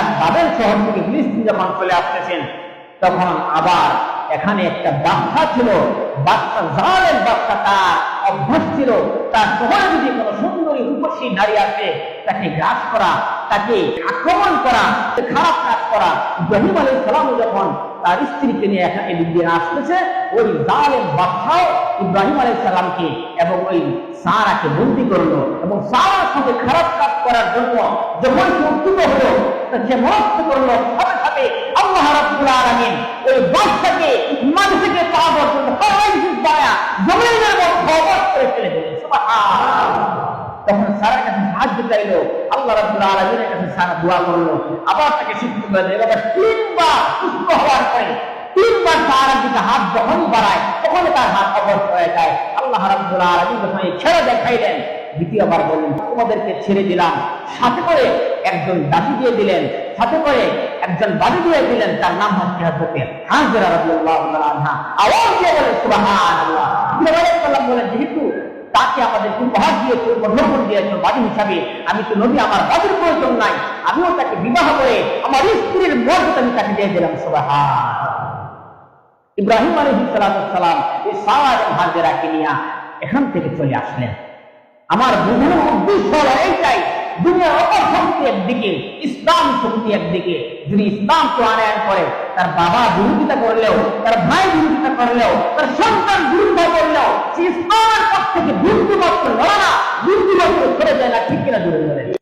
মক্কার বাবেল শহর থেকে ফিলিস্তিন যখন চলে আসতেছেন, তখন আবার এখানে একটা বাচ্চা ছিল বাচ্চা জালের বাচ্চা তার অভ্যাস ছিল, তার শহরে যদি কোনো সুন্দরী রূপসী নারী আসে, তাকে গ্রাস করা, তাকে আক্রমণ করা খারাপ কাজ করা। ইব্রাহিম আলী সালাম যখন তার স্ত্রীকে নিয়ে এখানে দিয়ে আসতেছে, ওই জালের বাচ্চাও ইব্রাহিম আলী সালামকে এবং ওই সারাকে বন্দি করল এবং সারার সঙ্গে খারাপ কাজ করার জন্য যখন উদ্যুত হলো সে মনস্থ করল সাথে সাথে আল্লাহ রাব্বুল আলামিন ওই বাচ্চাকে, মানুষকে পাওয়া পর্যন্ত সবাই বায়া জমিনের মধ্যে অবাক করে ফেলে সুবহানাল্লাহ। তখন সারার কাছে সাহায্য চাইলো। আল্লাহ রাব্বুল আলামিনের কাছে সারা দোয়া করল। আবার তাকে সুস্থ করে দিল। এবার তিনবার সুস্থ হওয়ার পরে, তিনবার সারার দিকে হাত যখনই বাড়ায় তখন তার হাত অবশ হয়ে যায়। আল্লাহ রাব্বুল আলামিন যখন ছেড়ে দেখাইলেন দ্বিতীয়বার বললেন তোমাদেরকে ছেড়ে দিলাম। সাথে করে একজন দাসী দিয়ে দিলেন, সাথে করে একজন বাড়ি দিয়ে দিলেন, তার নাম হচ্ছে হজরতে হাজরা রাদিয়াল্লাহু আওয়াজ দিয়ে বলেন, সুবহানাল্লাহ। বলেন, যেহেতু তাকে আমাদের উপহার দিয়েছে, উপঢৌকন দিয়েছে বাদী হিসাবে, আমি তো নবী, আমার বাদীর প্রয়োজন নাই। আমিও তাকে বিবাহ করে আমার স্ত্রীর মর্যাদা আমি তাকে দিয়ে দিলাম সুবহান ইব্রাহিম আলী সালাম এই সারা হাজেরাকে নিয়ে এখান থেকে চলে আসলেন। আমার বিভিন্ন উদ্দেশ্য হলো এইটাই দুনিয়ার অপর শক্তি একদিকে, ইসলাম শক্তি একদিকে। যদি ইসলাম আনায়ন করে তার বাবা বিরোধিতা করলেও, তার ভাই বিরোধিতা করলেও, তার সন্তান বিরোধিতা করলেও, সে ইসলামের পক্ষ থেকে বিন্দু মাত্র লড়ে